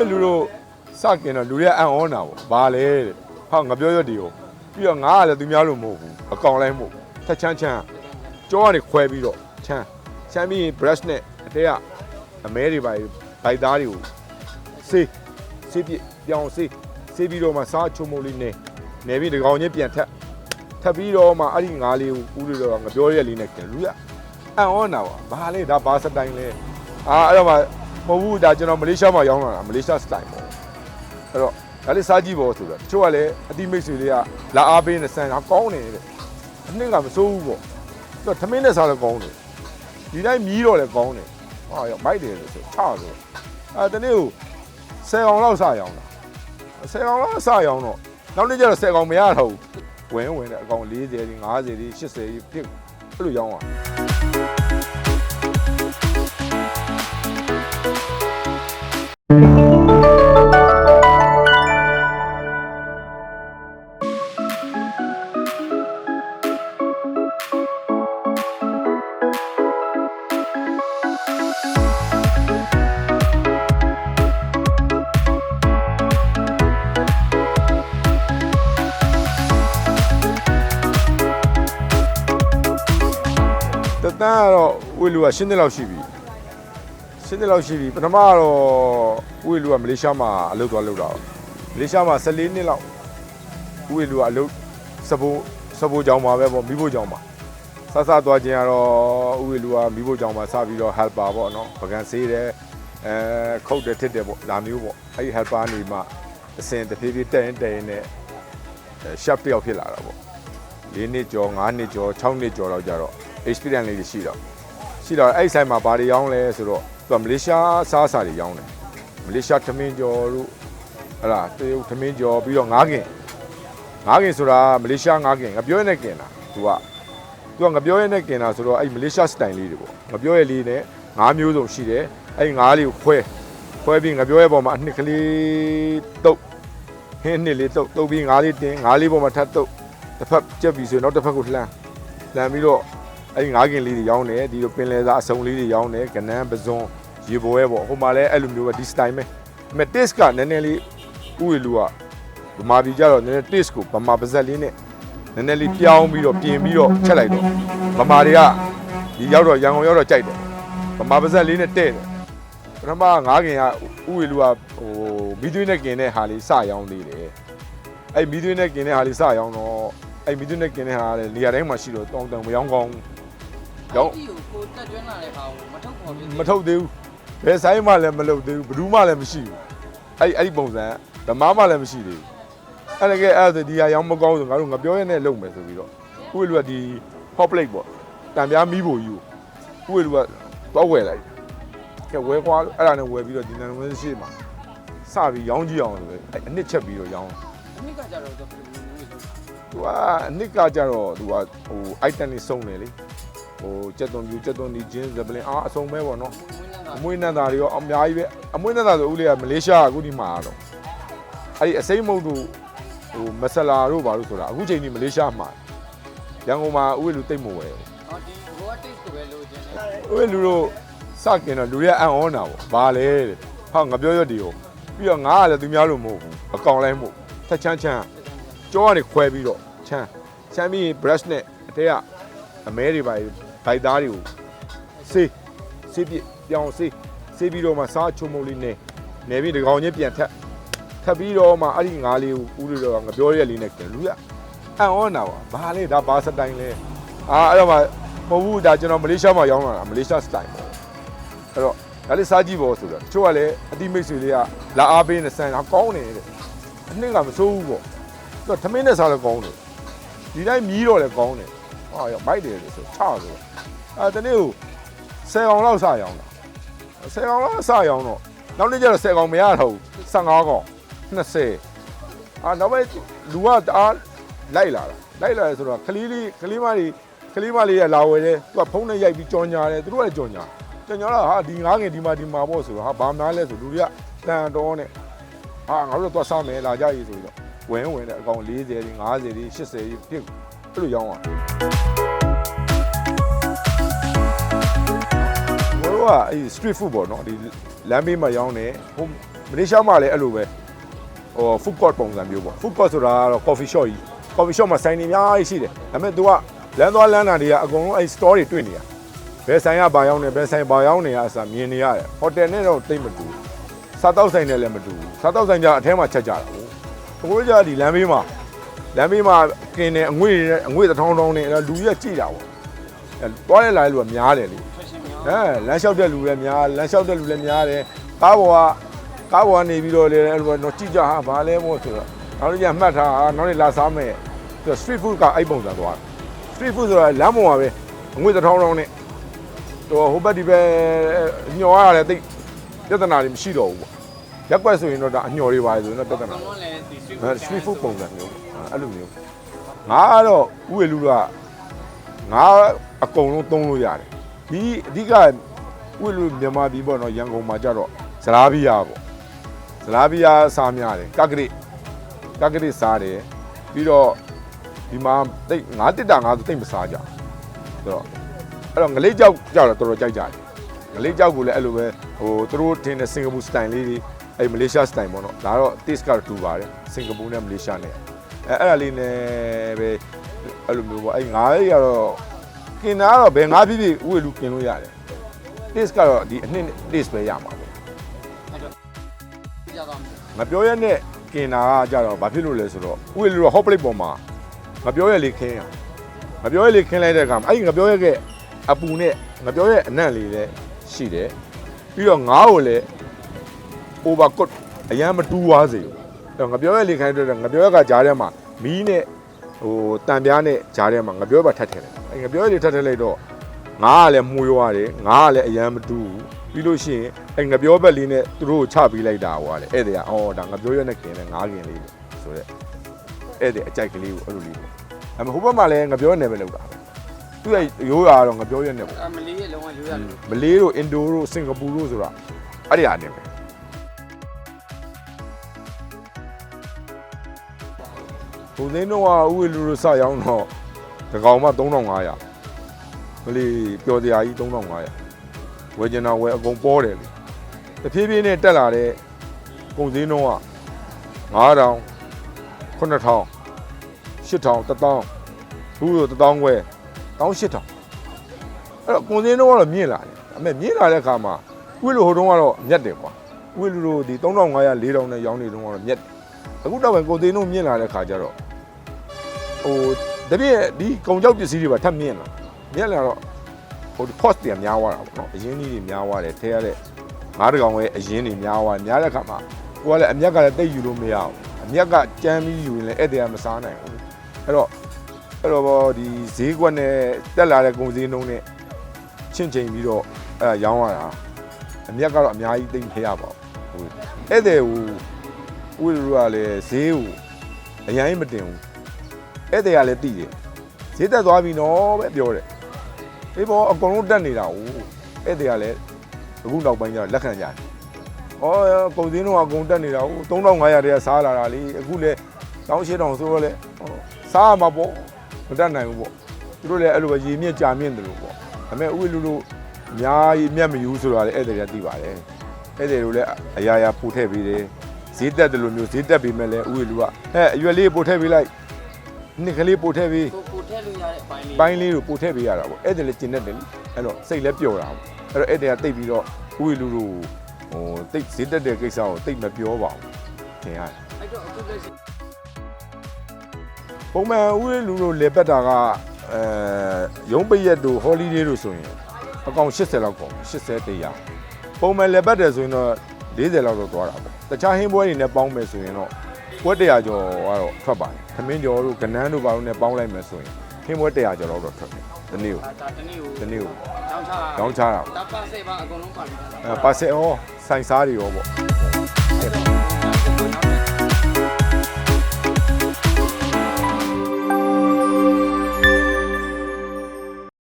ယ်လူတို့စကင်တော့လူတွေကအံ့ဩနာပေါ့ဘာလဲတဲ့ဟာငါပြောရတည်ရောပြီးတော့ငါကလည်းသူများလို့မဟုတ်ဘူးအကောင်လိုက်မဟုတ်ထက်ချမ်းချမ်းကြောကနေခွဲပြီးတော့ချမ်းချမ်းပြီး brush နဲ့အတဲကအမဲတွေပါဘိုက်သားတွေကိုစေးစေးပြပြောင်းစေးစေးပြီးတော့မှစားချုံမုံလေးနဲ့နေပြီးဒီကောင်ချင်းပြန်ထက်ထပ်ပြီးတော့မှအဲ့ဒီငါးလေးကိုဦးလို့တော့ငါပြောရလေးနဲ့ကျလူကအံ့ဩနာပါဘာလဲဒါဘာစတိုင်လဲအာအဲ့တော့မှ မဟုတ်ဘူးဒါကျွန်တော်မလေးရှားမှာရောင်းလာတာမလေးရှားစတိုင်ပေါ့အဲ့တော့ဒါလေးစားကြည့်ပေါ့ဆိုတော့တချို့ကလည်းအတိမိတ်ဆွေတွေကလာအားပေးနေဆန်တာကောင်းနေတယ်အနှစ်ကမစိုးဘူးပေါ့အဲ့တော့သမင်းနဲ့စားလည်းကောင်းတယ်ဒီတိုင်းမြည်တော့လည်းကောင်းတယ်ဟာရောမိုက်တယ်လို့ဆိုချဆိုအဲတနေ့ကိုဆယ်ကောင်လောက်စရောင်းတာဆယ်ကောင်လောက်စရောင်းတော့နောက်နေ့ကျတော့ဆယ်ကောင်မရတော့ဘူးဝင်ဝင်တဲ့အကောင်40 50 80 80 100အဲ့လိုရောင်းသွားะတတန်းကတော့ဝေလူကရှင်းတဲ့လောက်ရှိပြီ ရှင်းတဲ့လောက်ရှိပြီပထမကတော့ဝေလူကမလေးရှားမှာအလုပ်သွားလုပ်တာပေါ့မလေးရှားမှာ14နှစ်လောက်ဝေလူကအလုပ်စပိုးစပိုးကြောင်မှာပဲပေါ့မိဖို့ကြောင်မှာဆဆသွားခြင်းကတော့ဝေလူကမိဖို့ကြောင်မှာစပြီးတော့ helper ပေါ့နော်ပကံဆေးတယ်အဲခုတ်တယ်ထစ်တယ်ပေါ့ဒါမျိုးပေါ့အဲ့ဒီ helper နေမှအစင်တစ်ဖြည်းဖြည်းတက်ရင်တက်ရင်နဲ့ shop တယောက်ဖြစ်လာတာပေါ့၄နှစ်ကျော်၅နှစ်ကျော်6နှစ်ကျော်တော့ကြတော့ experience လေးတွေရှိတော့ရှိတော့အဲ့ဒီဆိုင်မှာဘာတွေရောင်းလဲဆိုတော့ သူကမလေးရှားစားစာတွေရောင်းတယ်မလေးရှားသမင်းကျော်တို့ဟလာတရုတ်သမင်းကျော်ပြီးတော့ငါးကင်ငါးကင်ဆိုတာမလေးရှားငါးကင်ငါပြောရတဲ့ကင်တာသူကသူကငါပြောရတဲ့ကင်တာဆိုတော့အဲ့မလေးရှားစတိုင်လေးတွေပေါ့ငါပြောရလေးနဲ့ငါးမျိုးစုံရှိတယ်အဲ့ငါးလေးကိုခွဲခွဲပြီးငါပြောရပေါ်မှာအနှစ်ကလေးတုတ်ဟင်းနှစ်လေးတုတ်တုတ်ပြီးငါးလေးတင်ငါးလေးပေါ်မှာထပ်တုတ်တစ်ဖက်ကြက်ပြီဆိုရင်နောက်တစ်ဖက်ကိုလှမ်းလှမ်းပြီးတော့အဲ့ဒီငါးကင်လေးတွေရောင်းတယ်ဒီလိုပင်လယ်သားအစုံလေးတွေရောင်းတယ်ကနန်းပဇွန် ရေဘွဲပေါ့ဟိုမှာလည်းအဲ့လိုမျိုးပဲဒီစတိုင်ပဲဒါပေမဲ့ taste ကနည်းနည်းလေးဥဝေလူကဗမာပြည်ကြတော့နည်းနည်း taste ကိုဗမာပါဇက်လေးနဲ့နည်းနည်းလေးပြောင်းပြီးတော့ပြင်ပြီးတော့ချက်လိုက်တော့ဗမာတွေကဒီရောက်တော့ရန်ကုန်ရောက်တော့ကြိုက်တယ်ဗမာပါဇက်လေးနဲ့တဲ့တယ်ပထမငါးကင်ကဥဝေလူကဟိုမီးသွေးနဲ့ကင်တဲ့ဟာလေးစရောင်းသေးတယ် အဲ့မီးသွင်းနဲ့กินတဲ့ဟာလေးစရောင်းတော့အဲ့မီးသွင်းနဲ့กินတဲ့ဟာလည်းနေရာတိုင်းမှာရှိတော့တောင်းတန်မရောင်းကောင်းဘူးရောင်း ဒီကိုကိုတက်ကျွမ်းလာတဲ့ဟာကိုမထုတ်ပေါ်ပြ မထုတ်သေးဘူး ဘယ်ဆိုင်မှလည်းမလုပ်သေးဘူးဘယ်သူမှလည်းမရှိဘူးအဲ့အဲ့ဒီပုံစံဓမ္မမှလည်းမရှိသေးဘူးအဲ့ဒါကအဲ့ဒါဆိုဒီဟာရောင်းမကောင်းဆိုငါတို့ငါပြောရနဲ့လုပ်မယ်ဆိုပြီးတော့ဥဝေလူကဒီ hot plate ပေါ့တံပြားမီးဖို့ယူဥဝေလူကတော့ဝယ်လိုက်ကဲဝယ်ခွာအဲ့ဒါနဲ့ဝယ်ပြီးတော့ဒီနန်ဝင်းရှိမှာစပြီးရောင်းကြည့်အောင်ဆိုပဲအဲ့အနှစ်ချက်ပြီးတော့ရောင်းအနှစ်ကကြတော့တော့ဘယ်လိုလဲဆိုသူကအနှစ်ကကြတော့သူကဟို item တွေစုံတယ်လေဟိုကြက်သွန်ပြူကြက်သွန်ဒီဂျင်းဇပလင်အားအစုံပဲပေါ့နော်ဝင်းနေတာ အမွေးနန္တာတွေရောအများကြီးပဲအမွေးနန္တာဆိုဦးလေးကမလေးရှားကအခုဒီမှာတော့အဲ့ဒီအစိမ့်မုတ်တို့ဟိုမဆလာတို့ဘာလို့ဆိုတာအခုချိန်ကြီးမလေးရှားမှာရန်ကုန်မှာဦးလူတိတ်မဝယ်ဟောဒီဘော taste ကိုပဲလိုချင်တယ်ဦးလူတို့စကင်တော့လူတွေကအံ့ဩနာပေါ့ဘာလဲတဲ့ဟာငါပြောရတည်ရောပြီးတော့ငါကလည်းသူများလို့မဟုတ်ဘူးအကောင်လိုက်မဟုတ်ထက်ချမ်းချမ်းကြောကနေခွဲပြီးတော့ချမ်းချမ်းပြီး brush နဲ့အတဲကအမဲတွေပါဘိုက်သားတွေကိုစေးစေးပြ ပြောင်းစေးစေးပြီးတော့မှစားချုံမုံလေးနဲ့နေပြီးဒီကောင်ချင်းပြန်ထက်ထပ်ပြီးတော့မှအဲ့ဒီငါးလေးကိုဦးလို့တော့ငါပြောရလေးနဲ့ကျလူကအံ့ဩနာပါဘာလဲဒါဘာစတိုင်လဲအာအဲ့တော့မှမဟုတ်ဘူးဒါကျွန်တော်မလေးရှားမှာရောင်းလာတာမလေးရှားစတိုင်ပေါ့အဲ့တော့ဒါလေးစားကြည့်ပေါ့ဆိုတော့တချို့ကလည်းအတိမိတ်ဆွေတွေကလာအားပေးနေဆန်တာကောင်းနေတဲ့အနှစ်ကမစိုးဘူးပေါ့သူကသမင်းနဲ့စားလည်းကောင်းတယ်ဒီတိုင်းမြည်တော့လည်းကောင်းတယ်ဟာရောမိုက်တယ်လို့ဆိုချဆိုအဲတနေ့ကို10កောင်လောက်စရောင်း ဆယ်ကောင်လားအစရောင်းတော့နောက်နေ့ကျတော့ဆယ်ကောင်မရတော့ဘူး15ကောင်20အာနောက်ပဲလူကတအားလိုက်လာတာလိုက်လာတယ်ဆိုတော့ကလေးလေးကလေးမလေးကလေးမလေးရလာဝယ်တယ်သူကဖုန်းနဲ့ရိုက်ပြီးကြော်ညာတယ်သူတို့ကလည်းကြော်ညာကြော်ညာတော့ဟာဒီငားငယ်ဒီမှာဒီမှာပေါ့ဆိုတော့ဟာဘာမှလဲဆိုလူတွေကတန်တော်နဲ့ဟာငါတို့တော့သွားစားမယ်လာကြရေးဆိုပြီးတော့ဝင်ဝင်တဲ့အကောင်40 50 80 80ပြည့်အဲ့လိုရောင်းသွားတယ် ဘိုးကအဲ့ street food ပေါ့နော်ဒီလမ်းဘေးမှာရောင်းတယ်ဟိုမလေးရှားမှာလည်းအဲ့လိုပဲဟို food court ပုံစံမျိုးပေါ့ food court ဆိုတာကတော့ coffee shop ကြီး coffee shop မှာဆိုင်နေအများကြီးရှိတယ်ဒါပေမဲ့ तू ကလမ်းသွားလမ်းလာတွေကအကုန်လုံးအဲ့ store တွေတွေ့နေတာဘယ်ဆိုင်ကဘာရောက်နေဘယ်ဆိုင်ဘာရောက်နေရအစားမြင်နေရတယ်ဟိုတယ်နဲ့တော့တိတ်မတူဘူးစားတောက်ဆိုင်နဲ့လည်းမတူဘူးစားတောက်ဆိုင်ကြအထဲမှာချက်ကြတာဟုတ်ကိုကြဒီလမ်းဘေးမှာလမ်းဘေးမှာကင်းနေအငွေတွေနဲ့အငွေတစ်ထောင်းထောင်းနဲ့အဲ့လူကြီးကကြည့်တာပေါ့အဲသွားရဲလာတဲ့လူကများတယ်လေ fashion မျိုး အဲလမ်းလျှောက်တဲ့လူလည်းများလမ်းလျှောက်တဲ့လူလည်းများတယ်ကားပေါ်ကကားပေါ်ကနေပြီးတော့လေအဲ့လိုတော့ကြည့်ကြဟာဘာလဲမို့ဆိုတော့နောက်နေ့ကျမှတ်ထားဟာနောက်နေ့လာစားမယ်သူ street food ကအဲ့ပုံစံသွား street food ဆိုတာလမ်းပေါ်မှာပဲအငွေတစ်ထောင်းထောင်းနဲ့တော့ဟိုဘက်ဒီဘက်ညှော်ရတယ်တိတ်ပြဿနာတွေမရှိတော့ဘူးပေါ့ရက်ကွက်ဆိုရင်တော့ဒါအညှော်တွေပါလေဆိုရင်တော့ပြဿနာဘလုံးလည်းဒီ street အဲ food street food ပုံစံမျိုးပေါ့အဲ့လိုမျိုးငါကတော့ဥဝေလူကငါအကုန်လုံးသုံးလို့ရတယ် ဒီအဓိကဥဝေလူမြန်မာပြည်ပေါ့နော်ရန်ကုန်မှာကြတော့ဇလားဘီယာပေါ့ဇလားဘီယာစားများတယ်ကကရစ်ကကရစ်စားတယ်ပြီးတော့ဒီမှာတိတ်ငါတစ်တာငါဆိုတိတ်မစားကြဘူးဆိုတော့အဲ့တော့ငလေးကြောက်ကြောက်တော့တော်တော်ကြိုက်ကြတယ်ငလေးကြောက်ကိုလည်းအဲ့လိုပဲဟိုသူတို့ထင်တဲ့စင်ကာပူစတိုင်လေးတွေအဲ့မလေးရှားစတိုင်ပေါ့နော်ဒါတော့ taste ကတော့တူပါတယ်စင်ကာပူနဲ့မလေးရှားနဲ့အဲအဲ့ဒါလေးနဲ့ပဲအဲ့လိုမျိုးပေါ့အဲ့ငါးလေးကတော့ กินတာကတော့ဘယ်ငါးဖြစ်ဖြစ်ဥဝေလူกินလို့ရတယ် taste ကတော့ဒီအနှစ် taste ပဲရမှာပေါ့ အဲ့တော့ကြာသွားမယ် ငါပြောရက်နဲ့กินတာကကြတော့ဘာဖြစ်လို့လဲဆိုတော့ဥဝေလူက hot plate ပေါ်မှာငါပြောရက်လေးခင်းရငါပြောရက်လေးခင်းလိုက်တဲ့အခါမှာအဲ့ဒီငါပြောရက်ကအပူနဲ့ငါပြောရက်အနံ့လေးလည်းရှိတယ်ပြီးတော့ငါ့ကိုလည်း overcoat အရန်မတူးသွားစေဘူးအဲ့တော့ငါပြောရက်လေးခိုင်းတော့ငါပြောရက်ကကြားထဲမှာမီးနဲ့ဟိုတန်ပြားနဲ့ကြားထဲမှာငါပြောရက်ပါထပ်ထည့်လိုက်အဲ့ ငါပြောရက်လေးထပ်ထည့်လိုက်တော့ငါကလည်းမှုရွာတယ်ငါကလည်းအရန်မတူးဘူးပြီးလို့ရှိရင်အဲ့ငါပြောဘက်လေးနဲ့သူတို့ကိုချပေးလိုက်တာဟွာလေဧည့်သည်ကအော်ဒါငါပြောရက်နဲ့กินတယ်ငါกินလေးဆိုတော့ဧည့်သည်အကြိုက်ကလေးကိုအဲ့လိုလေးပေါ့အဲ့မဟိုဘက်မှာလည်းငါပြောရက်နဲ့ပဲလောက်တာပဲသူ့ရဲ့ရိုးရာတော့ငါပြောရက်နဲ့ပေါ့ အမလီရဲ့လုံးဝရိုးရလို့ မလေးတို့အင်ဒိုတို့စင်ကာပူတို့ဆိုတာအဲ့ဒီအနေနဲ့ဘုံသိန်းတော့ဥဝေလူတို့စရောက်တော့ တကောင်မှ3500မလေးပျော်စရာကြီး3500ဝယ်ကျင်တာဝယ်အကုန်ပေါ်တယ်လေတဖြည်းဖြည်းနဲ့တက်လာတဲ့ပုံစင်းတော့က9000 9000 8000 1000ဘူးလို့1000ခွဲ18000အဲ့တော့ကွန်စင်းတော့ကတော့မြင့်လာတယ်အမေမြင့်လာတဲ့အခါမှာဥလူဟိုတုန်းကတော့မြတ်တယ်ကွာဥလူတို့ဒီ3500 4000နဲ့ရောင်းနေတုန်းကတော့မြတ်တယ်အခုတော့ပဲကွန်စင်းတို့မြင့်လာတဲ့အခါကျတော့ဟို တပြည့်ဒီကုန်ကြောက်ပစ္စည်းတွေပါထပ်မြင့်လာမြင့်လာတော့ဟို cost တွေများသွားတာပေါ့နော်အရင်းကြီးတွေများသွားတယ်ထဲရတဲ့ငါးတကောင်ရဲ့အရင်းတွေများသွားများတဲ့အခါမှာကိုကလည်းအမြက်ကလည်းတိတ်ယူလို့မရအောင်အမြက်ကကြမ်းပြီးယူရင်လည်းဧည့်သည်ကမစားနိုင်ဘူးအဲ့တော့အဲ့တော့ဒီဈေးကွက်နဲ့တက်လာတဲ့ကုန်စည်နှုန်းနဲ့ချင့်ချိန်ပြီးတော့အဲရောင်းရတာအမြက်ကတော့အများကြီးသိမ့်ခဲ့ရပါဘူးဟိုဧည့်သည်ဟိုဥရူကလည်းဈေးကိုအရင်မတင်ဘူး ဧည့်သည်ကလည်းသိတယ်ဈေးတက်သွားပြီနော်ပဲပြောတယ်ဒီပေါ်အကုန်လုံးတက်နေတာဟိုဧည့်သည်ကလည်းအခုနောက်ပိုင်းကျတော့လက်ခံကြတယ်ဩပုံစင်းတော့အကုန်တက်နေတာဟို3500တည်းကစားလာတာလေအခုလည်းတောင်းရှင်းတောင်ဆိုတော့လေဟောစားရမှာပေါ့မတက်နိုင်ဘူးပေါ့သူတို့လည်းအဲ့လိုပဲရေမြင့်ကြာမြင့်တယ်လို့ပေါ့ဒါပေမဲ့ဥဝေလူတို့အများကြီးမြတ်မယူဆိုတာလည်းဧည့်သည်တွေကသိပါတယ်ဧည့်သည်တို့လည်းအရာရာပို့ထည့်ပေးတယ်ဈေးတက်တယ်လို့မျိုးဈေးတက်ပေးမဲ့လည်းဥဝေလူကအဲအရွက်လေးပို့ထည့်ပေးလိုက် နှစ်ကလေးပို့ထည့်ပေးကိုကိုထည့်လို့ရတဲ့ပိုင်းလေးပိုင်းလေးကိုပို့ထည့်ပေးရတာပေါ့ဧည့်သည်လည်းကျင်တတ်တယ်လေအဲ့တော့စိတ်လည်းပျော်တာပေါ့အဲ့တော့ဧည့်သည်ကတိတ်ပြီးတော့ဥဝေလူတို့ဟိုတိတ်ဈေးတက်တဲ့ကိစ္စကိုတိတ်မပြောပါဘူးထင်ရတယ်အဲ့တော့အခုလက်ရှိပုံမှန်ဥဝေလူတို့လေပတ်တာကအဲရုံးပိတ်ရက်တို့ဟောလီဒေးတို့ဆိုရင်အကောင်80လောက်ကုန်80တရားပုံမှန်လေပတ်တယ်ဆိုရင်တော့40လောက်တော့သွားတာပေါ့တခြားဟင်းပွဲတွေနဲ့ပေါင်းမယ်ဆိုရင်တော့ ပွဲ100ကျော်ကတော့ထွက်ပါတယ်သမင်းကျော်တို့ကနန်းတို့ဘာလို့နဲ့ပေါင်းလိုက်မယ်ဆိုရင်ဟင်းပွဲ100ကျော်လောက်တော့ထွက်တယ်ဒီနေ့ကိုဒါတနေ့ကိုဒီနေ့ကိုတောင်းချတာတောင်းချတာပေါ့ဒါပါစေပါအကုန်လုံးပါပြီအဲပါစေဩဆိုင်စားတွေရောပေါ့